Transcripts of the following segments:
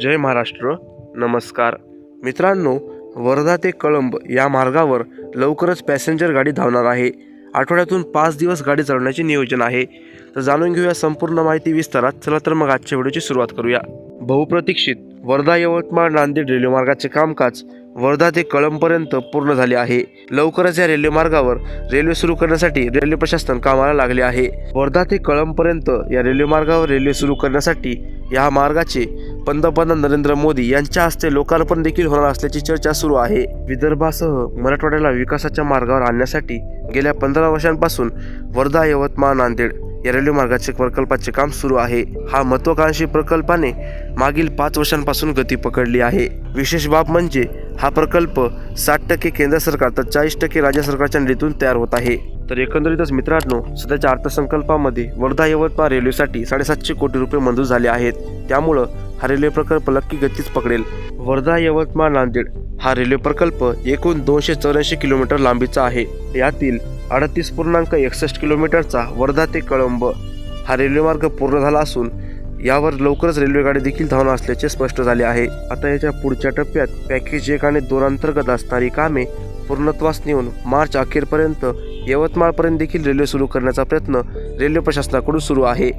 जय महाराष्ट्र. नमस्कार. मित्रांनो वर्धा ते कळंब या मार्गावर लवकरच पॅसेंजर गाडी धावणार आहे. आठवड्यातून पाच दिवस गाडी चालवण्याचे नियोजन आहे. तर जाणून घेऊया संपूर्ण माहिती विस्तारात. चला तर मग आजच्या व्हिडिओची सुरुवात करूया. बहुप्रतीक्षित वर्धा यवतमाळ नांदेड रेल्वे मार्गाचे कामकाज वर्धा ते कळंबपर्यंत पूर्ण झाले आहे. लवकरच या रेल्वे मार्गावर रेल्वे सुरू करण्यासाठी रेल्वे प्रशासन कामाला लागले आहे. वर्धा ते कळंबपर्यंत या रेल्वे मार्गावर रेल्वे सुरू करण्यासाठी या मार्गाचे पंतप्रधान नरेंद्र मोदी यांच्या हस्ते लोकार्पण देखील होणार असल्याची चर्चा सुरू आहे. विदर्भासह मराठवाड्याला विकासाच्या मार्गावर आणण्यासाठी गेल्या पंधरा वर्षांपासून वर्धा यवतमाळ नांदेड या रेल्वे मार्गाचे प्रकल्पाचे काम सुरू आहे. हा महत्वाकांक्षी प्रकल्पाने मागील पाच वर्षांपासून गती पकडली आहे. विशेष बाब म्हणजे हा प्रकल्प साठ टक्के केंद्र सरकार तर चाळीस टक्के राज्य सरकारच्या निधीतून तयार होत आहे. तर एकंदरीतच मित्रांनो सध्याच्या अर्थसंकल्पामध्ये वर्धा यवतमाळ रेल्वेसाठी साडेसातशे कोटी रुपये मंजूर झाले आहेत. त्यामुळं हा रेल्वे प्रकल्प नक्की गतीच पकडेल. वर्धा यवतमाळ नांदेड हा रेल्वे प्रकल्प एकूण दोनशे चौऱ्याऐंशी किलोमीटर लांबीचा आहे. यातील अडतीस पूर्णांक एकसष्ट किलोमीटरचा वर्धा ते कळंब हा रेल्वेमार्ग पूर्ण झाला असून यावर लवकरच रेल्वेगाडी देखील धावणार असल्याचे स्पष्ट झाले आहे. आता याच्या पुढच्या टप्प्यात पॅकेज एक आणि दोन अंतर्गत असणारी कामे पूर्णत्वास नेऊन मार्च अखेरपर्यंत यवतमाळपर्यंत देखील रेल्वे सुरू करण्याचा प्रयत्न रेल्वे प्रशासनाकडून सुरू आहे.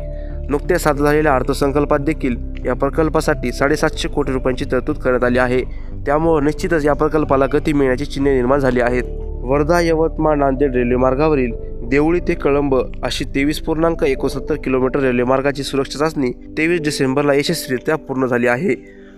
नुकत्याच सादर झालेल्या अर्थसंकल्पात देखील या प्रकल्पासाठी साडेसातशे कोटी रुपयांची तरतूद करण्यात आली आहे. त्यामुळे निश्चितच या प्रकल्पाला गती मिळण्याची चिन्हे निर्माण झाली आहेत. वर्धा यवतमाळ नांदेड रेल्वेमार्गावरील देवळी ते कळंब अशी तेवीस पूर्णांक एकोणसत्तर किलोमीटर रेल्वेमार्गाची सुरक्षा चाचणी तेवीस डिसेंबरला यशस्वीरित्या पूर्ण झाली आहे.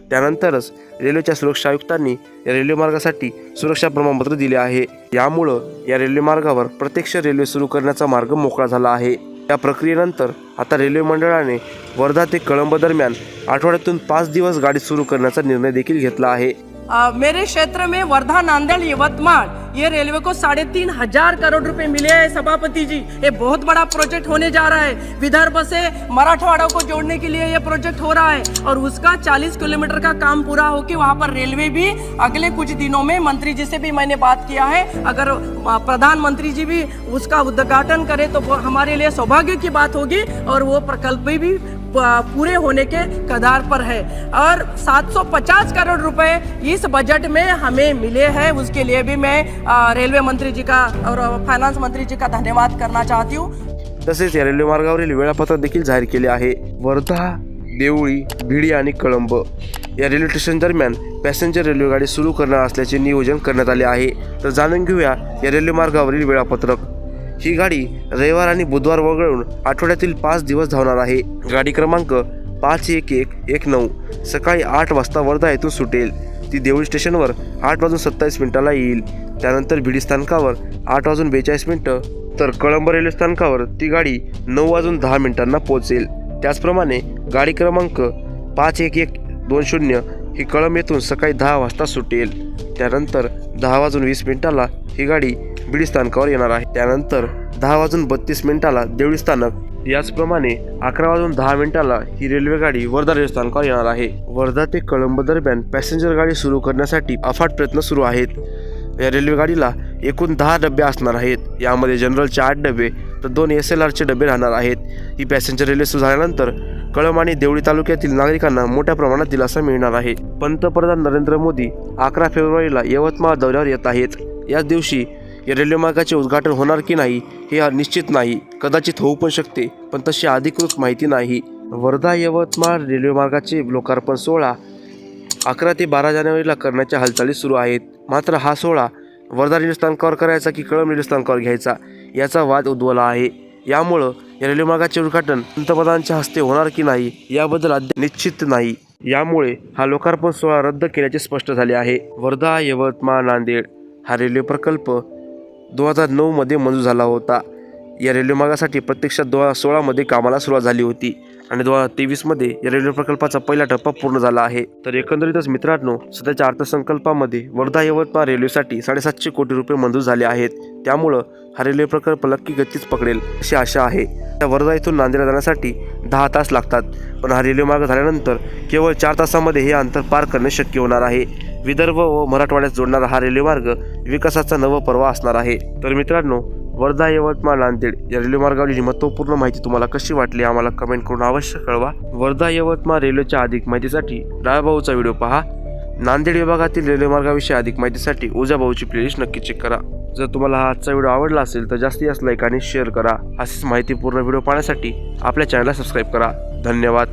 त्यानंतरच रेल्वेच्या सुरक्षा आयुक्तांनी या रेल्वेमार्गासाठी सुरक्षा प्रमाणपत्र दिले आहे. यामुळं या रेल्वेमार्गावर प्रत्यक्ष रेल्वे सुरू करण्याचा मार्ग मोकळा झाला आहे. या प्रक्रियेनंतर आता रेल्वे मंडळाने वर्धा ते कळंब दरम्यान आठवड्यातून पाच दिवस गाडी सुरू करण्याचा निर्णय देखील घेतला आहे. आ, मेरे क्षेत्र में वर्धा नांदेड़ यवतमाल ये रेलवे को साढ़े तीन हज़ार करोड़ रुपए मिले हैं सभापति जी। ये बहुत बड़ा प्रोजेक्ट होने जा रहा है। विदर्भ से मराठवाड़ा को जोड़ने के लिए ये प्रोजेक्ट हो रहा है और उसका 40 किलोमीटर का काम पूरा हो कि वहाँ पर रेलवे भी अगले कुछ दिनों में मंत्री जी से भी मैंने बात किया है। अगर प्रधानमंत्री जी भी उसका उद्घाटन करे तो हमारे लिए सौभाग्य की बात होगी और वो प्रकल्प भी पूरे होने के कदार पर है। और 750 करोड़ रुपए इस बजट में हमें मिले हैं। उसके लिए भी मैं रेलवे मंत्री जी का और फायनान्स मंत्री जी का धन्यवाद करना चाहती हूँ। तसेच या रेल्वे मार्गावरील वेळापत्रक देखील जाहीर केले आहे. वर्धा देवळी भिडी आणि कळंब या रेल्वे स्टेशन दरम्यान पॅसेंजर रेल्वेगाडी सुरू करणार असल्याचे नियोजन करण्यात आले आहे. तर जाणून घेऊया या रेल्वे मार्गावरील वेळापत्रक. ही गाडी रविवार आणि बुधवार वगळून आठवड्यातील पाच दिवस धावणार आहे. गाडी क्रमांक पाच एक एक एक नऊ. सकाळी आठ वाजता वर्धा येथून सुटेल. ती देऊळ स्टेशनवर आठ वाजून सत्तावीस मिनिटाला येईल. त्यानंतर भिडी स्थानकावर आठ वाजून बेचाळीस मिनिटं तर कळंब रेल्वे स्थानकावर ती गाडी नऊ वाजून दहा मिनिटांना पोहोचेल. त्याचप्रमाणे गाडी क्रमांक पाच एक एक दोन शून्य ही कळंब येथून सकाळी दहा वाजता सुटेल. त्यानंतर दहा वाजून वीस मिनिटाला ही गाडी बीड स्थानकावर येणार आहे. त्यानंतर दहा वाजून बत्तीस मिनिटाला देवळी स्थानक. याचप्रमाणे अकरा वाजून दहा मिनिटाला ही रेल्वे गाडी वर्धा रेल्वे स्थानकावर येणार आहे. वर्धा ते कळंब दरम्यान पॅसेंजर गाडी सुरू करण्यासाठी अफाट प्रयत्न सुरू आहेत. या रेल्वे गाडीला एकूण दहा डबे असणार आहेत. यामध्ये जनरलचे आठ डबे तर दोन एस एल आरचे डबे राहणार आहेत. ही पॅसेंजर रेल्वे सुरू झाल्यानंतर कळंब आणि देवळी तालुक्यातील नागरिकांना मोठ्या प्रमाणात दिलासा मिळणार आहे. पंतप्रधान नरेंद्र मोदी अकरा फेब्रुवारीला यवतमाळ दौऱ्यावर येत आहेत. याच दिवशी या रेल्वेमार्गाचे उद्घाटन होणार की नाही हे निश्चित नाही. कदाचित होऊ पण शकते पण तशी अधिकृत माहिती नाही. वर्धा यवतमाळ रेल्वेमार्गाचे लोकार्पण सोहळा अकरा ते बारा जानेवारीला करण्याच्या हालचाली सुरू आहेत. मात्र हा सोहळा वर्धा रेल्वे स्थानकावर करायचा की कळंब रेल्वे स्थानकावर घ्यायचा याचा वाद उद्भवला आहे. यामुळं या रेल्वे मार्गाचे उद्घाटन पंतप्रधानांच्या हस्ते होणार की नाही याबद्दल अद्याप निश्चित नाही. यामुळे हा लोकार्पण सोहळा रद्द केल्याचे स्पष्ट झाले आहे. वर्धा यवतमाळ नांदेड हा रेल्वे प्रकल्प दोन हजार नऊमध्ये मंजूर झाला होता. या रेल्वे मार्गासाठी प्रत्यक्षात दोन हजार सोळामध्ये कामाला सुरुवात झाली होती आणि दोन हजार तेवीसमध्ये या रेल्वे प्रकल्पाचा पहिला टप्पा पूर्ण झाला आहे. तर एकंदरीतच मित्रांनो सध्याच्या अर्थसंकल्पामध्ये वर्धा यवतमाळ रेल्वेसाठी साडेसातशे कोटी रुपये मंजूर झाले आहेत. त्यामुळं हा रेल्वे प्रकल्प नक्की गतीच पकडेल अशी आशा आहे. त्या वर्धा इथून नांदेडला जाण्यासाठी दहा तास लागतात. पण हा रेल्वे मार्ग झाल्यानंतर केवळ चार तासामध्ये हे अंतर पार करणे शक्य होणार आहे. विदर्भ व मराठवाड्यात जोडणारा हा रेल्वेमार्ग विकासाचा नव पर्वा असणार आहे. तर मित्रांनो वर्धा यवतमाळ नांदेड या रेल्वेमार्गावरील महत्त्वपूर्ण माहिती तुम्हाला कशी वाटली आम्हाला कमेंट करून अवश्य कळवा. वर्धा यवतमाळ रेल्वेच्या अधिक माहितीसाठी डाळभाऊचा व्हिडिओ पहा. नांदेड विभागातील रेल्वेमार्गाविषयी अधिक माहितीसाठी उजाभाऊची प्लेलिस्ट नक्की चेक करा. जर तुम्हाला हा आजचा व्हिडिओ आवडला असेल तर जास्तीत जास्त लाईक आणि शेअर करा. अशीच माहितीपूर्ण व्हिडिओ पाहण्यासाठी आपल्या चॅनलला सबस्क्राईब करा. धन्यवाद.